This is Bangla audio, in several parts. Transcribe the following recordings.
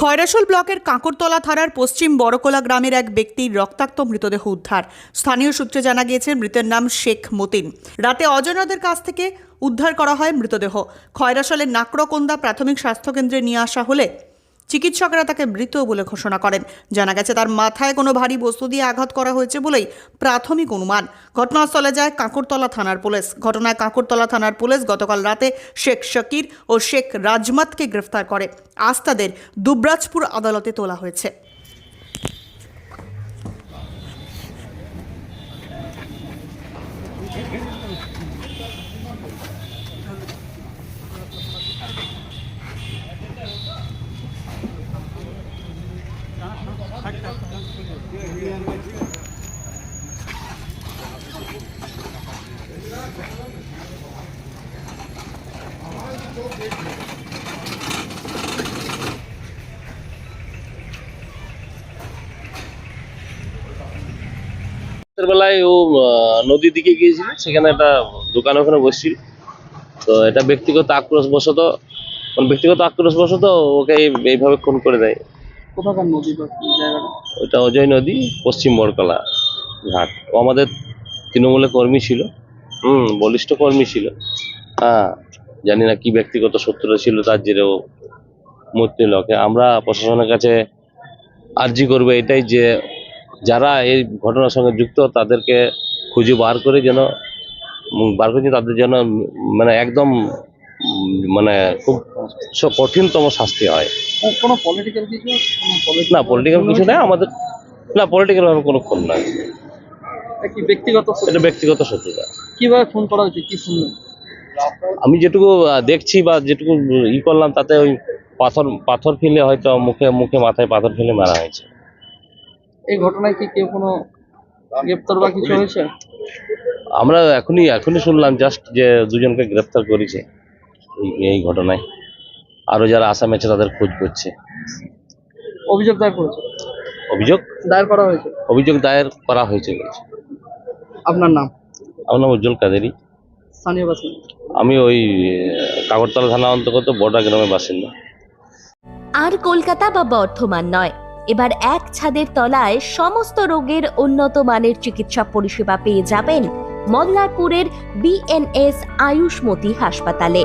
খয়রাসোল ব্লকের কাঁকরতলা থানার পশ্চিম বড়কোলা গ্রামের এক ব্যক্তির রক্তাক্ত মৃতদেহ উদ্ধার। স্থানীয় সূত্রে জানা গিয়েছে, মৃতের নাম শেখ মতিন। রাতে অজানাদের কাছ থেকে উদ্ধার করা হয় মৃতদেহ। খয়রাসোলের নাকরকোন্দা প্রাথমিক স্বাস্থ্যকেন্দ্রে নিয়ে আসা হলে চিকিৎসকরা তাকে মৃত বলে ঘোষণা করেন। জানা গেছে, তার মাথায় কোনো ভারী বস্তু দিয়ে আঘাত করা হয়েছে বলেই প্রাথমিক অনুমান। ঘটনাস্থলে যায় কাঁকরতলা থানার পুলিশ। ঘটনায় কাঁকরতলা থানার পুলিশ গতকাল রাতে শেখ শকির ও শেখ রাজমাতকে গ্রেফতার করে। আস্তাদের দুবরাজপুর আদালতে তোলা হয়েছে। বেলায় ও নদীর দিকে গিয়েছিল, সেখানে একটা দোকান ওখানে বসছিল। তো এটা ব্যক্তিগত আক্রোশ বশত মানে ব্যক্তিগত আক্রোশ বশত ওকে এইভাবে খুন করে দেয়। কোথাকার নদী বা জায়গাটা? ওইটা অজয় নদী, পশ্চিম বরকলা ঘাট। আমাদের তৃণমূলের কর্মী ছিল। হুম, বলিষ্ঠ কর্মী ছিল। হ্যাঁ জানি না কি ব্যক্তিগত শত্রুতা ছিল তার জেরে ও মূর্তি লোকে আমরা প্রশাসনের কাছে আর্জি করব এটাই যে যারা এই ঘটনার সঙ্গে যুক্ত, তাদেরকে খুঁজে বার করে যেন বার করে তাদের যেন মানে একদম মানে খুব কঠিনতম শাস্তি হয়। কোনো পলিটিক্যাল কিছু? না পলিটিক্যাল কিছু না আমাদের না পলিটিক্যাল ভাবে কোনো খুন নয় কি ব্যক্তিগত এটা ব্যক্তিগত শত্রুতা কীভাবে ফোন করা হয়েছে? কি শুনলেন? আমি যেটুকু দেখছি বা যেটুকু ই করলাম তাতে ওই পাথর পাথর ফেলে হয়তো মুখে মুখে মাথায় পাথর ফেলে মারা হয়েছে। এই ঘটনায় কি কেউ কোনো গ্রেপ্তার বা কিছু হয়েছে? আমরা এখনই এখনই শুনলাম জাস্ট যে দুজনকে গ্রেপ্তার করেছে। এই ঘটনায়। আরও যারা আসামে আছে তাদের খোঁজ করছে। অভিযোগ দায়ের করেছে? অভিযোগ? দায়ের করা হয়েছে। অভিযোগ দায়ের করা হয়েছে বলছে। আপনার নাম? আমার নাম উজ্জ্বল কাদেরি। স্থানীয় বাসিন্দা? আমি ওই আহ, কাগরতলা থানা অন্তর্গত বড়া গ্রামের বাসিন্দা। আর কলকাতা বা বর্ধমান নয়। এবার এক ছাদের তলায় সমস্ত রোগের উন্নত মানের চিকিৎসা পরিষেবা পেয়ে যাবেন মল্লারপুরের বিএনএস আয়ুষ্মতি হাসপাতালে।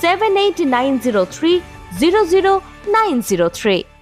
7890300903.